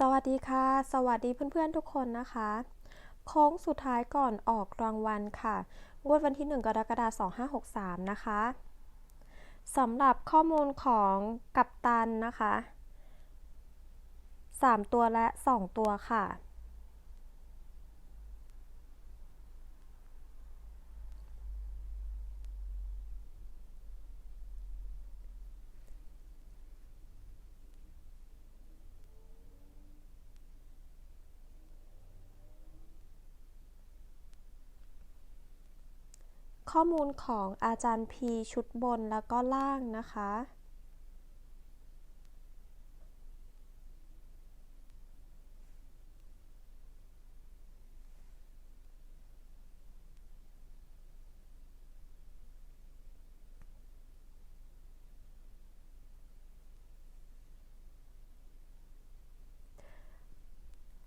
สวัสดีค่ะ สวัสดีเพื่อนๆทุกคนนะคะ โค้งสุดท้ายก่อนออกรางวัลค่ะ งวดวันที่ 1 กรกฎาคม 2563 นะคะสำหรับข้อมูลของกัปตันนะคะ 3 ตัวและ 2 ตัวค่ะ ข้อมูลของอาจารย์พีชุดบนแล้วก็ล่างนะคะ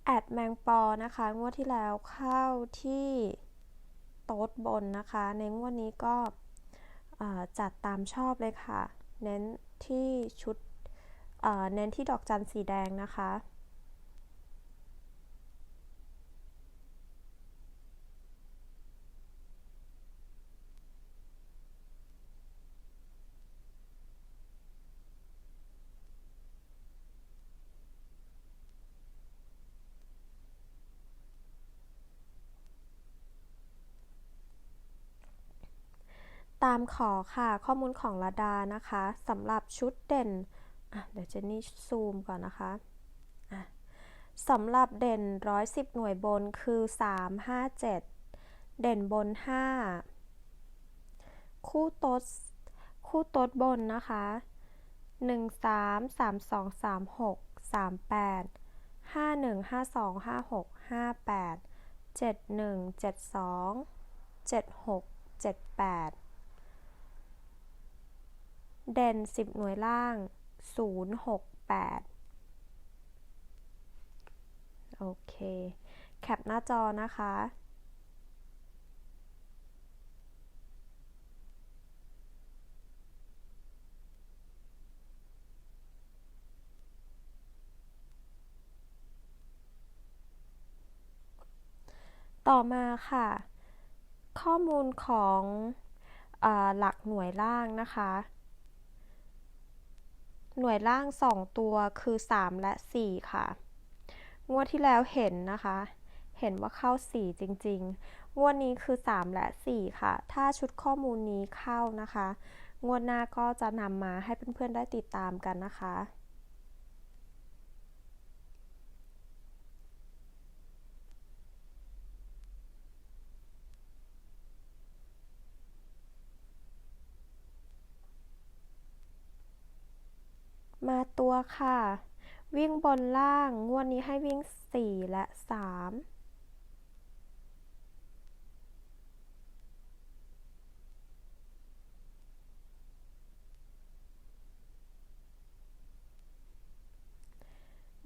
แอดแมงปอนะคะ งวดที่แล้วเข้าที่ โต๊ดบนนะคะ ในงวดนี้ก็จัดตามชอบเลยค่ะ เน้นที่ชุดเน้นที่ดอกจันสีแดงนะคะ ตามขอค่ะข้อมูลของระดานะคะสำหรับชุดเด่นเดี๋ยวเจนนี่ซูมก่อนนะคะสำหรับเด่น 110 หน่วยบนคือ 3 5 7 เด่นบน 5 คู่โต๊ดคู่โต๊ดบนนะคะ 1 3 3 2 3 6 3 8 5 1 5 2 5 6 5 8 7 1 7 2 7 6 7 8 เด่น 10 หน่วยล่าง 068 โอเค แคปหน้าจอนะคะ ต่อมาค่ะ ข้อมูลของอหลักหน่วยล่างนะคะ หน่วยล่าง 2 ตัวคือ 3 และ 4 ค่ะ งวดที่แล้วเห็นนะคะ เห็นว่าเข้า 4 จริง ๆ งวดนี้คือ 3 และ 4 ค่ะ ถ้าชุดข้อมูลนี้เข้านะคะ งวดหน้าก็จะนำมาให้เพื่อนๆได้ติดตามกันนะคะมา ตัวค่ะ วิ่งบนล่าง งวดนี้ให้วิ่ง 4 และ 3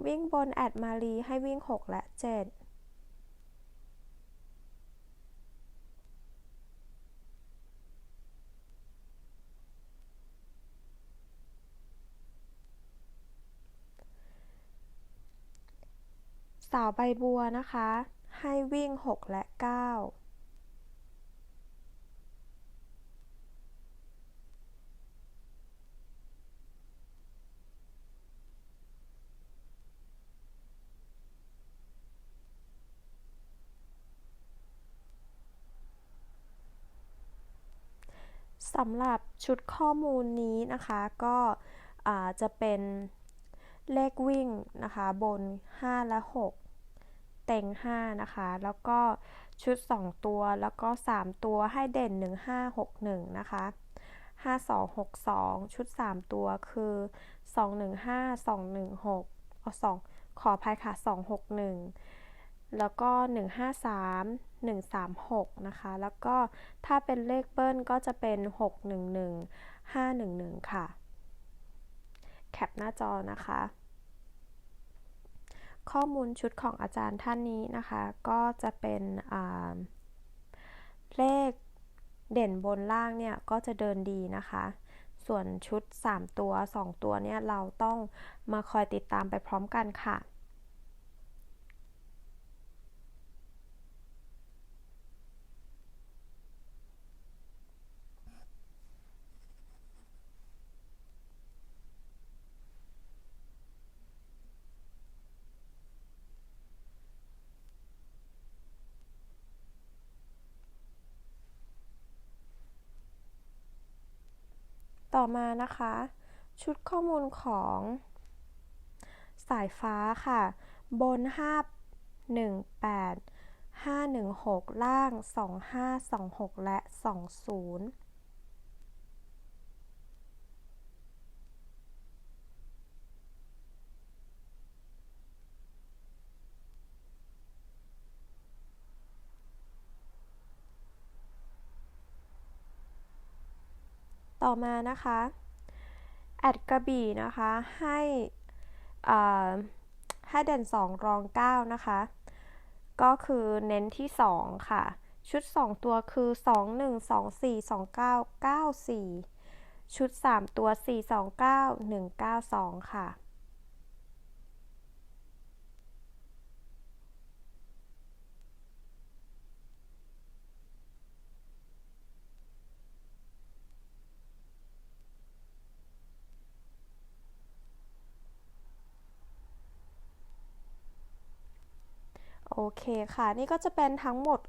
วิ่งบนแอดมารีให้วิ่ง 6 และ 7 สาวใบบัวนะคะ ให้วิ่ง 6 และ 9สำหรับชุดข้อมูลนี้นะคะก็จะเป็นเลขวิ่งนะคะบน 5 และ 6 เต็ง 5 นะคะ แล้วก็ชุด 2 ตัวแล้วก็ 3 ตัวให้เด่น 1561 นะคะ 5262 ชุด 3 ตัวคือ 215 216เอา2ขออภัยค่ะ 261 แล้วก็ 153 136 นะคะ แล้วก็ถ้าเป็นเลขเบิ้ลก็จะเป็น 611 511 ค่ะ แคปหน้าจอนะคะ ข้อมูลชุดของอาจารย์ท่านนี้นะคะ ก็จะเป็นเลขเด่นบนล่างเนี่ยก็จะเดินดีนะคะ ส่วนชุด 3 ตัว 2 ตัวเนี่ยเราต้องมาคอยติดตามไปพร้อมกันค่ะ ต่อมานะคะ ชุดข้อมูลของสายฟ้าค่ะ บน 518 516 ล่าง 2526 และ 20 ต่อมานะคะแอดกระบี่นะคะให้ให้เด่น 2 รอง 9 นะคะ ก็คือเน้นที่ 2 ค่ะ ชุด 2 ตัวคือ 2 1 2 4 2 9 9 4 ชุด 3 ตัว 4 2 9 1 9 2 ค่ะ โอเคค่ะ นี่ก็จะเป็นทั้งหมด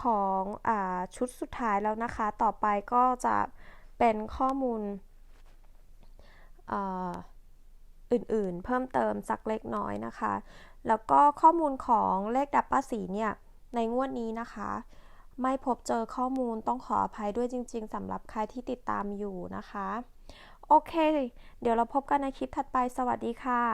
ของอชุดสุดท้ายแล้วนะคะ ต่อไปก็จะเป็นข้อมูลอื่นๆ เพิ่มเติมสักเล็กน้อยนะคะ แล้วก็ข้อมูลของเลขดับป้าสีเนี่ย ในงวดนี้นะคะ ไม่พบเจอข้อมูลต้องขออภัยด้วยจริง ๆสำหรับใครที่ติดตามอยู่นะคะ โอเค เดี๋ยวเราพบกันในคลิปถัดไป สวัสดีค่ะ